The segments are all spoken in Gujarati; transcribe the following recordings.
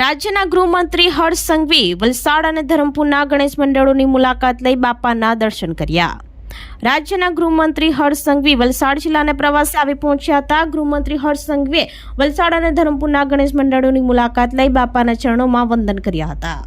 રાજ્યના ગૃહમંત્રી હર્ષ સંઘવી વલસાડ અને ધરમપુરના ગણેશ મંડળોની મુલાકાત લઈ બાપાના દર્શન કર્યા. રાજ્યના ગૃહમંત્રી હર્ષ સંઘવી વલસાડ જિલ્લાને પ્રવાસે આવી પહોંચ્યા હતા. ગૃહમંત્રી હર્ષ સંઘવીએ વલસાડ અને ધરમપુરના ગણેશ મંડળોની મુલાકાત લઈ બાપાના ચરણોમાં વંદન કર્યા હતા.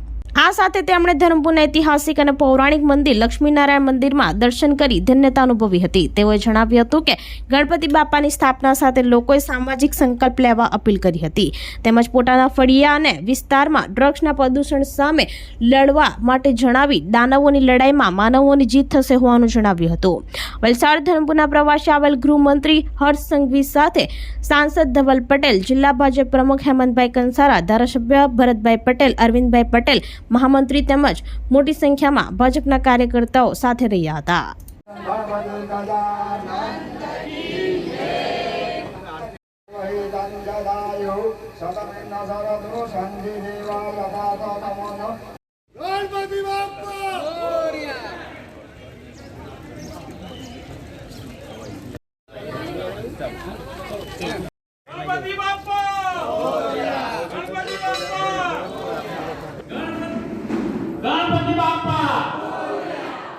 આ સાથે તેમણે ધરમપુરના ઐતિહાસિક અને પૌરાણિક મંદિર લક્ષ્મીનારાયણ મંદિરમાં દર્શન કરી ધન્યતા અનુભવી હતી. તેઓએ જણાવ્યું હતું કે ગણપતિ બાપાની સ્થાપના સાથે લોકોએ સામાજિક સંકલ્પ લેવા અપીલ કરી હતી. તેમજ પોતાના ફળિયા અને વિસ્તારમાં ડ્રગ્સના પ્રદૂષણ સામે લડવા માટે જણાવી દાનવોની લડાઈમાં માનવોની જીત થશે હોવાનું જણાવ્યું હતું. વલસાડ ધરમપુરના પ્રવાસે આવેલ ગૃહમંત્રી હર્ષ સંઘવી સાથે સાંસદ ધવલ પટેલ, જિલ્લા ભાજપ પ્રમુખ હેમંતભાઈ કંસારા, ધારાસભ્ય ભરતભાઈ પટેલ, અરવિંદભાઈ પટેલ મહામંત્રી તેમજ મોટી સંખ્યામાં ભાજપના કાર્યકર્તાઓ સાથે રહ્યા હતા ગણપતિ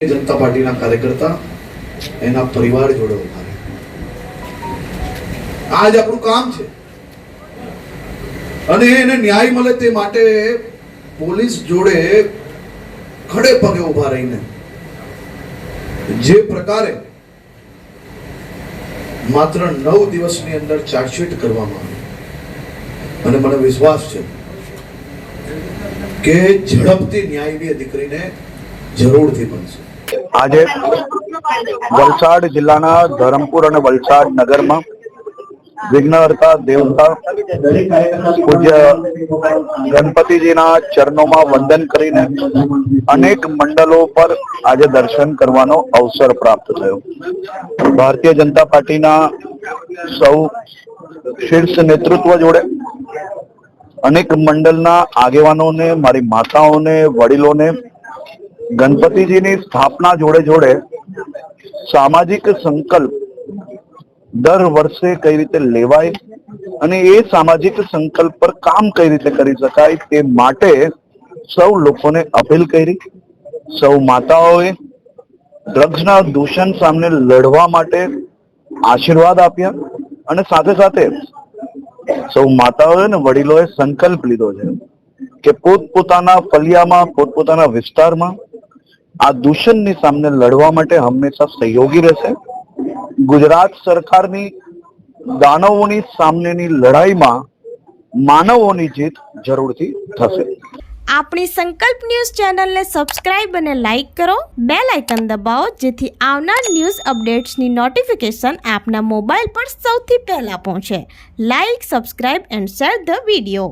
જનતા પાર્ટીના કાર્યકર્તા એના પરિવાર જોડે ઊભા રહે આ આપણું કામ છે. અને એને ન્યાય મળે તે માટે પોલીસ જોડે ખડે પગે ઊભા રહીને જે પ્રકારે માત્ર નવ દિવસની અંદર ચાર્જશીટ કરવામાં આવી. અને મને વિશ્વાસ છે કે ઝડપથી ન્યાયની દીકરીને જરૂરથી બનશે આજે વલસાડ જિલ્લાના ધરમપુર અને વલસાડ નગરમાં વિઘ્નહર્તા દેવતા પૂજ્ય ગણપતિજીના ચરણોમાં વંદન કરીને અનેક મંડળો પર આજે દર્શન કરવાનો અવસર પ્રાપ્ત થયો. ભારતીય જનતા પાર્ટીના સૌ શીર્ષ નેતૃત્વ જોડે અનેક મંડળના આગેવાનોને, મારી માતાઓને, વડીલોને ગણપતિજીની સ્થાપના જોડે જોડે સામાજિક સંકલ્પ દર વર્ષે કઈ રીતે લેવાય અને એ સામાજિક સંકલ્પ પર કામ કઈ રીતે કરી શકાય તે માટે સૌ લોકોને અપીલ કરી. સૌ માતાઓએ ડ્રગ્સના દૂષણ સામે લડવા માટે આશીર્વાદ આપ્યા અને સાથે સાથે સૌ માતાઓએ અને વડીલોએ સંકલ્પ લીધો છે કે પોતપોતાના ફલિયામાં પોતપોતાના વિસ્તારમાં આ દૂષણની સામે લડવા માટે હંમેશા સહયોગી રહેશે. ગુજરાત સરકારની દાનવોની સામેની લડાઈમાં માનવોની જીત જરૂરથી થશે. આપણી સંકલ્પ ન્યૂઝ ચેનલને સબસ્ક્રાઇબ અને લાઇક કરો. બે લાઇકન દબાવો, જેથી આવનાર ન્યૂઝ અપડેટ્સની નોટિફિકેશન આપના મોબાઈલ પર સૌથી પહેલા પહોંચે. Like, subscribe and share the video.